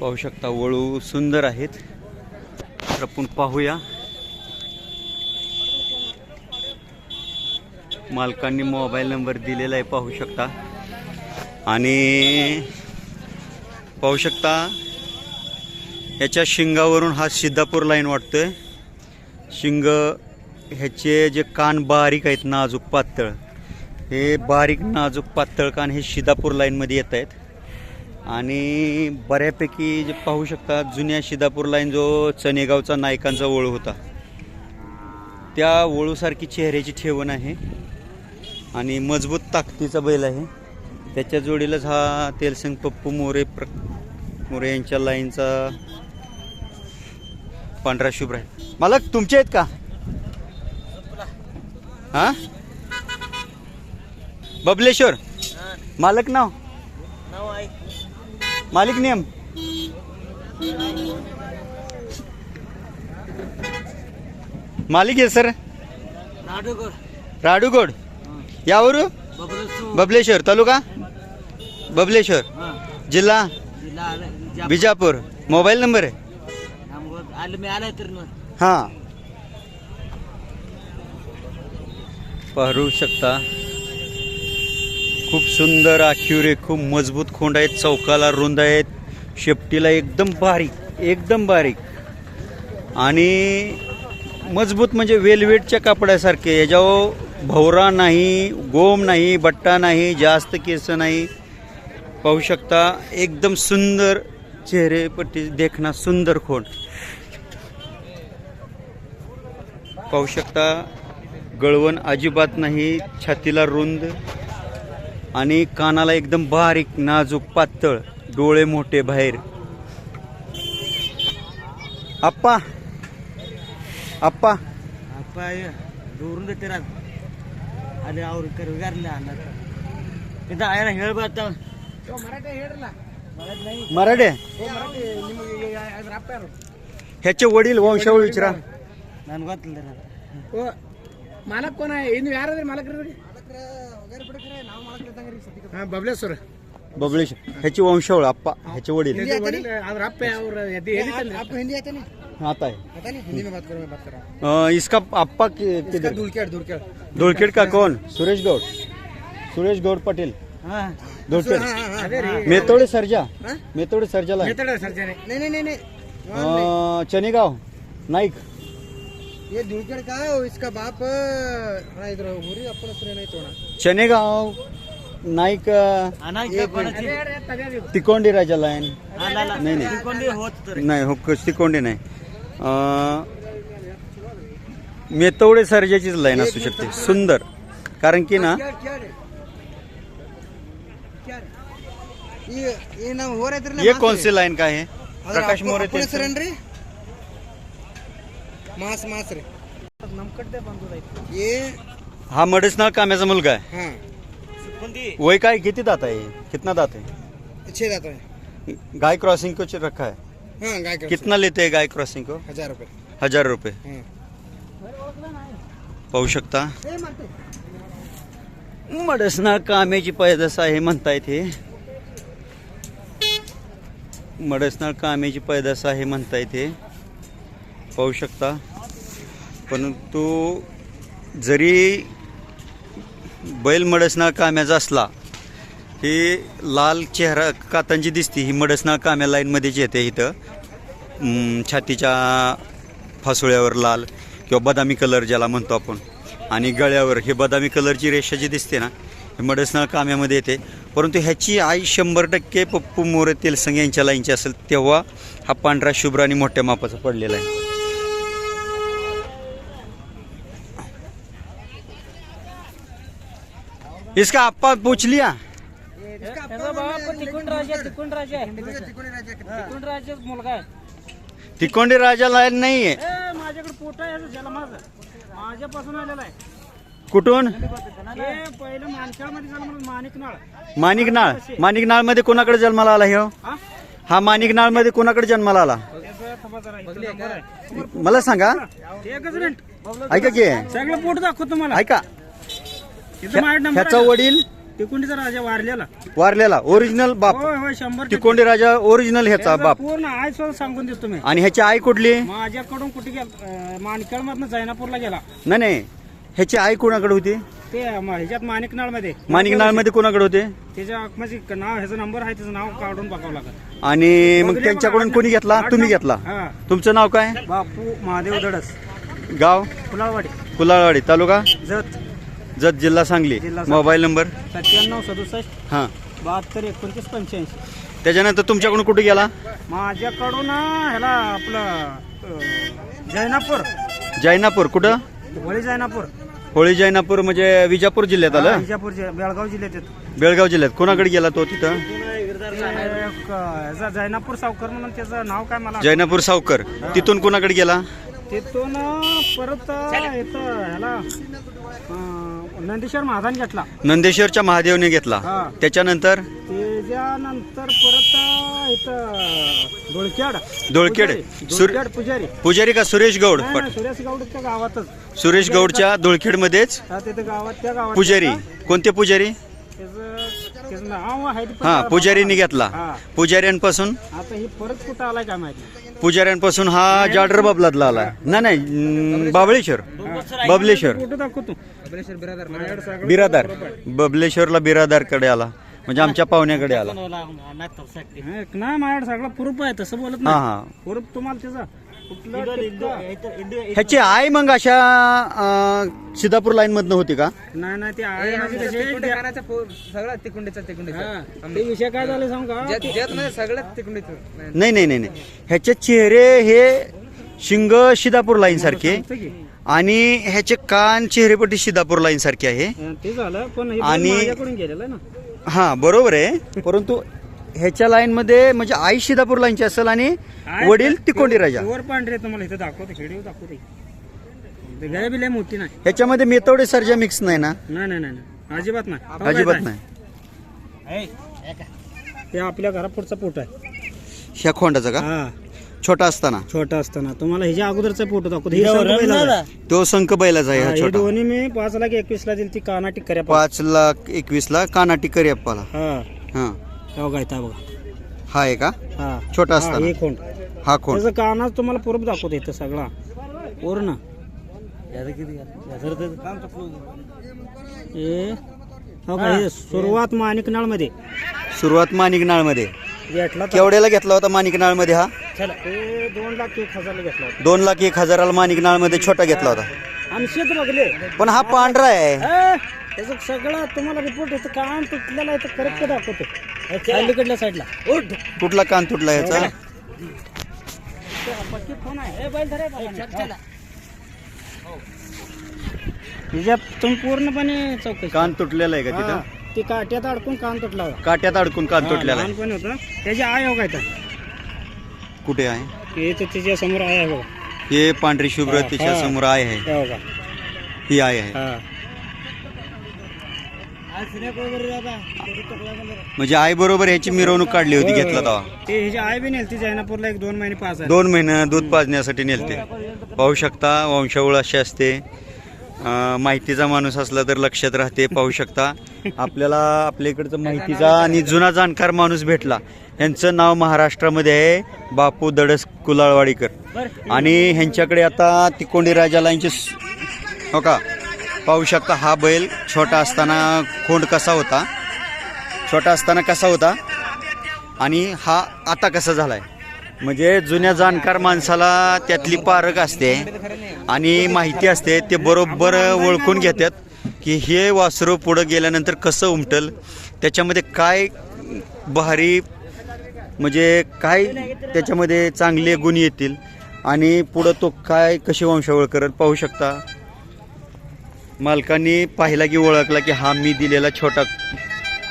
पाहू शकता वळू सुंदर आहेत. तर आपण पाहूया. मालकांनी मोबाईल नंबर दिलेला आहे पाहू शकता. आणि पाहू शकता याच्या शिंगावरून हा सिद्धापूर लाईन वाटतोय. शिंग ह्याचे जे कान बारीक आहेत नाजूक पातळ हे बारीक नाजूक पातळ कान हे शिदापूर लाईनमध्ये येत आहेत. आणि बऱ्यापैकी जे पाहू शकता जुन्या शिदापूर लाईन जो चनेगावचा नायकांचा वळू होता त्या वळूसारखी चेहऱ्याची ठेवण आहे. आणि मजबूत ताकदीचा बैल आहे. त्याच्या जोडीलाच हा तेलसिंग पप्पू मोरे प्र मोरे यांच्या लाईनचा पांढरा शुभ्र आहे. मालक तुमचे आहेत का? हा? बबलेश्वर? मालक नाव? मालिक नियम मालिक आहे सर. राडूगोड. यावर? बबलेश्वर. तालुका? बबलेश्वर. जिल्हा? Bijapur mobile number? आहे हां. पाहू शकता. खूप सुंदर आखिवरे खूप मजबूत खोंड आहेत चौकाला रुंद आहेत. शेपटीला एकदम बारीक एकदम बारीक. आणि मजबूत म्हणजे वेलवेटच्या कापडासारखे याच्यावर भवरा नाही गोम नाही बट्टा नाही जास्त केस नाही. पाहू शकता एकदम सुंदर चेहरेपट्टी देखना सुंदर खोंड. पाहू शकता गळवण अजिबात नाही छातीला रुंद. आणि कानाला एकदम बारीक नाजूक पातळ डोळे मोठे बाहेर आप्पा आप्पा पाय दूरून देते रात आले आवर कर गारले आणणार तिथं आहे ना हेळ बात मराठे ह्याचे वडील वंशावळ विचारा ನಾನು ಗೊತ್ತಿಲ್ಲ ರೀ ಮಾಲಕ್ ಕೋನ ಇನ್ನು ಯಾರಾದ್ರಿ ಮಾಲಕ್ರಿ ಹಾ ಬಬ್ಲೇಶ್ವರ बबळेश ह्याची वंशावळ आप्पा ह्याचे वडील ಅದ್ರ ಅಪ್ಪ ಅವ್ರ ಎದೆ आप हिंदी आते नहीं आता है पता नहीं हिंदी में बात करो मैं बात कर रहा हूँ अ, इसका अप्पा कि- किधर धुलकेड़ धुलकेड़ धुलखेड का कौन सुरेश गौड सुरेश गौड पटेल हाँ धुलखेड ಅದೇ ರೀ मेतोडे सर्जा हाँ? मेतोडे सर्जाला आहे. ಮಾತಾಡ ಸರ್ಜನೆ नहीं नहीं नहीं नहीं अ, चनेगाव नाईक ये धुलकेड़ का है और इसका बाप हाँ इधर हुरी अपन सुने नहीं तोड़ा चनेगाव नाईक अ, तिकोंडी राजा लाईन नाही नाही। होत नाही हो तिकोंडी नाही। अ, मेतवडे सर्जाचीच लाईन असू शकते. सुंदर. कारण की ना क्या क्या क्या? ये ये नाम हो रहा है ये कौन सी लाईन का है प्रकाश मोरे मास मास रे. ये हा मडेसनाळ कामाचा मुलगा आहे. वय काय किती दात आहे? कितना दात आहे? गाय क्रॉसिंग कोच रखा है गाय कितना लेते हैं गाय क्रॉसिंग को? हजार रुपये. हजार रुपए पाहू शकता? मडसना कामेची पैदास आहे म्हणता येते मडसना कामेची पैदास आहे म्हणता येते पाहू शकता. परंतु जरी बैल मडसना काम्याचा असला ही लाल चेहरा कातांची दिसती ही मडसना काम्या लाईनमध्येच येते इथं. छातीच्या फासोळ्यावर लाल किंवा बदामी कलर ज्याला म्हणतो आपण. आणि गळ्यावर हे बदामी कलरची रेषा जी दिसते ना हे मडसना काम्यामध्ये येते. परंतु ह्याची आई शंभर टक्के पप्पू मोरे तेलसंग यांच्या लाईनची असेल तेव्हा हा पांढरा शुभ्र आणि मोठ्या मापाचा पडलेला आहे. इसका आप्पा पूछ लिया। तिकुंड राजा तिकुंड राजा आहे तिकुंड राजाच मुलगा आहे तिकोंडी राजा लाईन नाही आहे माझ्याकडे पोट आहे माझ्यापासून आलेला आहे. कुठून? माणिकनाळ. माणिकनाळ. माणिकनाळमध्ये कोणाकडे जन्माला आला हा? हा माणिकनाळमध्ये कोणाकडे जन्माला आला. मला सांगा. ऐका की. सगळं पोट दाखवतो तुम्हाला. ऐका. इथं माझा नंबर ह्याचा आहे. वडील? तिकुंडीचा राजा वारलेला. वारलेला ओरिजिनल बाप. होय होय शंभर टक्के. तिकोंडी राजा ओरिजिनल ह्याचा त्याचं बाप. पूर्ण आहे सुद्धा सांगून देतो मी. आणि ह्याची आई कुठली? माझ्याकडून कुठे गेला माणिकळ मधनं जैनापूरला गेला. नाही नाही. ह्याची आई कोणाकडे होती? ते म- ह्याच्यात माणिकनाळमध्ये माणिकनाळमध्ये कोणाकडे होते? त्याच्या म्हणजे नाव ह्याचं नंबर आहे त्याचं नाव काढून बघावं लागत आणि मग त्यांच्याकडून कोणी घेतला? तुम्ही घेतला? हा. तुमचं नाव काय? बापू महादेव दडस. गाव? फुलावाडी कुलाळवाडी तालुका? जत. जत जिल्हा सांगली. जिल्हा सांगली. Mobile number? सत्त्याण्णव सदुसष्ट हां. बहात्तर एकोणतीस पंच्याऐंशी. त्याच्यानंतर तुमच्याकडून कुठे गेला? माझ्याकडून अं, ह्याला आपलं अं, जैनापूर. जैनापूर. कुठं? होळी जैनापूर. होळी जैनापूर म्हणजे विजापूर जिल्ह्यात आलं? विजापूर जि- बेळगाव जिल्ह्यात येतो. बेळगाव जिल्ह्यात. कोणाकडे गेला तो तिथं? ते एक, अं, ह्याचा जैनापूर सावकर म्हणून त्याचं नाव काय मला? जैनापूर सावकर. तिथून कोणाकडे गेला? तिथून अं, परत अं, इथं ह्याला अं, नंदीश्वर महादान घेतला. नंदेश्वरच्या महादेवने घेतला. हा. त्याच्यानंतर? त्याच्यानंतर परत अं, इथं डोळक्याड. पुजारी. सुर- डोळक्याड पुजारी. पुजारी का सुरेश गौड? नाही, पट नाही, सुरेश गावडच्या गावातच. सुरेश गौडच्या धुळखेडमध्येच? हा, तिथं गावात त्या गावात पुजारी. कोणते पुजारी? त्याचं त्याचं नाव आहे ते पण हा मला पुजारीने घेतला. हा. पुजाऱ्यांपासून? आता ही परत कुठं आलाय काय माहिती? पुजाऱ्यांपासून हा जाडर बाबलातला आला नाही नाही अं, बाबळेश्वर. बबलेश्वर कुठं दाखवतो? बिरादार बबलेश्वरला बिरादारकडे आला. म्हणजे आमच्या पाहुण्याकडे आला. एक नाही माझ्याकडे सगळं प्रूफ आहे तसं बोलत हा नाही. हा प्रूफ तुम्हाला त्याचा कुठलं टिपका? ह्याची आई मग अशा अं, सिद्धापूर लाईन मधनं होती का? नाही नाही ते आहे कसे सगळं तिकुंडीचं तिकुंडीचं. हा, ते विषय काय झाले सांग का? ज्यात ज्यात सगळ्यात तिकुंडीचं. नाही नाही नाही नाही. ह्याचे चेहरे हे शिंग सिद्धापूर लाईन सारखे सांगतो की. आणि ह्याचे कान चेहरेपट्टी सिद्धापूर लाईन सारखे आहे. ते झालं पण हे आणि- पण माझ्याकडून गेलेलं आहे ना. हा बरोबर आहे. परंतु ह्याच्या लाईन मध्ये म्हणजे आई सिद्धापूर लाईनची असेल आणि आहे वडील ते- तिकोंडी राजा. वर पांढरे तुम्हाला इथं दाखवते व्हिडिओ दाखवते. ते गाय बी लय मोठी नाही. ह्याच्यामध्ये मेतवडे सर्जा मिक्स नाही ना? नाही नाही नाही नाही. अजिबात नाही. अजिबात काय नाही? ते आपल्या घरापुढचा पोट आहे. ह्या खोंडाचा का? हा. छोटा असताना. छोटा असताना. तुम्हाला ह्याच्या अगोदरचा फोटो दाखवतो. हे. तो संख बैलाचा आहे हा, हा हे छोटा. दोन्ही मी पाच लाख एकवीस ला दिली ती काना टिक्कऱ्या पाच लाख एकवीस ला कानाटी करिअप्पाला हा. हा. हो बघा इथं बघा. हा आहे का? हा. छोटा हा, असताना. हे कोण? हा त्याचं कानाच तुम्हाला प्रूफ दाखवतो इथं सगळा. पूर्ण हे हो का हे सुरुवात माणिकनाळमध्ये सुरुवात माणिकनाळमध्ये घेतला केवढ्याला घेतला होता माणिकनाळमध्ये हा? चला. हे दोन लाख एक हजारला घेतला होता. दोन लाख एक हजाराला छोटा घेतला होता. आणि शेत बघले. पण हा पांढरा आहे. हे, त्याचं सगळं तुम्हाला रिपोर्ट येतं. कान तुटलेला आहे तर करेक्ट दाखवतो. अलीकडल्या साईडला उठ. कुठला कान तुटला ह्याचा हिच्यात तुम्ही पूर्णपणे चौकशी. कान तुटलेला आहे का हा, तिथं? ती काट्यात अडकून कान तुटला होता. काट्यात अडकून कान हा, तुटलेला आहे. लहानपणी होता. त्याची आय हो काय तर कुठे आहे? हे तर तिच्या समोर आय आहे बघा. हे पांढरी शुभ्र हा, तिच्या हा. समोर आहे. आहे हे बघा. ही आहे आहे. हा. म्हणजे आई बरोबर ह्याची मिरवणूक काढली होती घेतला तेव्हा. ते ह्याची आय बी नेलती जैनापूरला एक दोन महिने पाच आहे दोन महिने दूध पाजण्यासाठी नेलते. पाहू शकता वंशावळ अशी असते. माहितीचा माणूस असला तर लक्षात राहते पाहू शकता. आपल्याला आपल्या इकडचं माहितीचा आणि जुना जाणकार माणूस भेटला. यांचं नाव महाराष्ट्रामध्ये आहे बापू दडस कुलाळवाडीकर. आणि ह्यांच्याकडे आता तिकोंडी राजाला यांचे हो का? पाहू शकता हा बैल छोटा असताना खोंड कसा होता? छोटा असताना कसा होता? आणि हा आता कसा झाला आहे म्हणजे जुन्या जाणकार माणसाला त्यातली पारख असते आणि माहिती असते ते बरोबर ओळखून घेतात की हे वासरू पुढं गेल्यानंतर कसं उमटल त्याच्यामध्ये काय भारी म्हणजे काय त्याच्यामध्ये चांगले गुण येतील आणि पुढं तो काय कशी वंशावळ करत पाहू शकता. मालकांनी पाहिला की ओळखला की हा मी दिलेला छोटा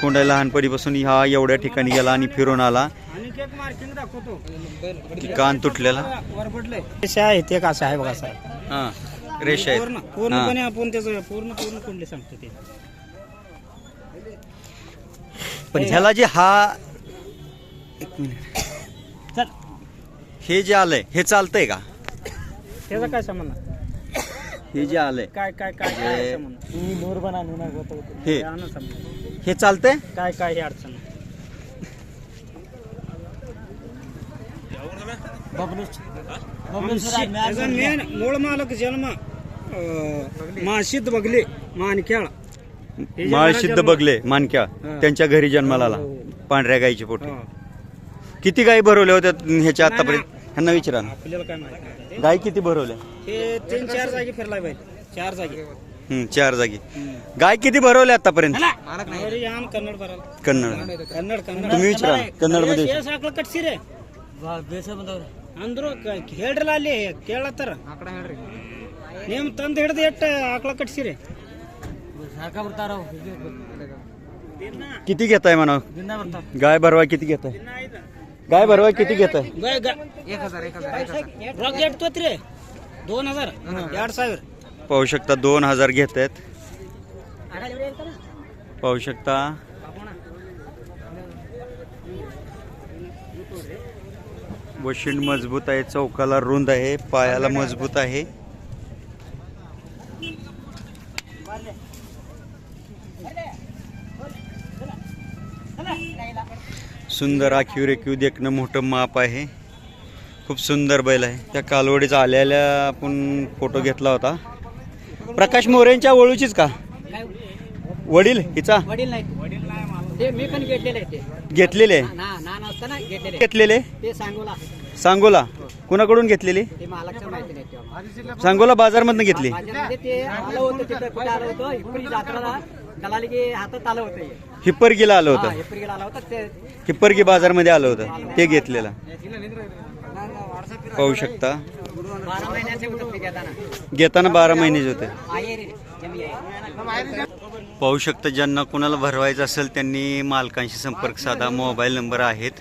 कोंडा लहानपणीपासून हा एवढ्या ठिकाणी गेला आणि फिरून आला. एक मार्किंग दाखवतो. की कान तुटलेला? ते आहे ते कसं आहे बघा सर हा रेष आहेत. पूर्णपणे आपण त्याचं पूर्ण पूर्ण कुंडली सांगतो ते. पण ह्याला जे हा एक मिनिट. चल. हे जे आलंय हे चालतंय का? त्याचा काय संबंध? हे जे आलंय काय काय काय काय संबंध हे संबंध? हे चालतंय? काय काय अडचण नाही. मेन मूळ मालक जन्म माशिद बगले मानक्याळ. माळ सिद्ध बगले मानक्या. त्यांच्या घरी जन्माला आला. पांढऱ्या गाईचे पोटे. किती गाई भरवल्या होत्या ह्याच्या आतापर्यंत? ह्यांना विचारा ना. आपल्याला काय माहिती नाही. गाय किती भरवल्या? हे तीन चार जागी पाहिजे चार जागी. हम्म, चार जागी. गाय किती भरवल्या आतापर्यंत? अरे कन्नड कन्नड. कन्नड कन्नड. तुम्ही विचारा कन्नडमध्ये हे साकळ कटसिरे ಬೇಸ ಬಂದವ್ರ ಅಂದ್ರು ಹೇಳ್ರಲ್ಲ ಅಲ್ಲಿ ಕೇಳತ್ತಾರ ನಿಮ್ ತಂದ್ ಹಿಡ್ದು ಎಟ್ಟ ಆಕಳ ಕಟ್ಸಿರಿ ಸಾಕ ಬರ್ತಾರ किती घेताय म्हणा ದಿನ ಬರ್ತಾವ गाय भरवा किती घेताय गाय भरवा किती घेताय एक हजार एक हजार एक हजार ರೊಕ್ಕ ಎಟ್ ತೋತ್ರಿ दोन हजार ಎರಡ್ ಸಾವಿರ पाहू शकता दोन हजार घेत आहेत पाहू शकता वशिंड मजबूत आहे चौकाला रुंद आहे पायाला मजबूत आहे. सुंदर आखीव रेखीव देखणं मोठं माप आहे. खूप सुंदर बैल आहे. त्या कालवडीचा आलेल्या आपण फोटो घेतला होता. प्रकाश मोरेंच्या ओळूचीच का? वडील हिचा? वडील नाही ते मी पण घेतलेले आहे ते. घेतलेले? ना ना नसताना घेतलेले. घेतलेले? ते सांगोला. सांगोला. कुणाकडून घेतलेली? ते मालकचं माहिती नाही तेव्हा. सांगोला बाजारमधनं घेतली. माझ्यामध्ये ते आलं होतं तिथं कुठे आलं होतं? हिप्परी जात्राला दलाली की हातात आलं होतं हे. हिप्परगीला आलं हा, होतं हिप्परीला आलं होतं. ते हिप्परगी बाजारमध्ये आलं होतं. ते घेतलेलं. पाहू शकता. बारा महिन्याचे होतं ते घेताना. घेताना बारा महिनेच होते. आहे रे पाहू शकता ज्यांना कोणाला भरवायचं असेल त्यांनी मालकांशी संपर्क साधा. मोबाईल नंबर आहेत.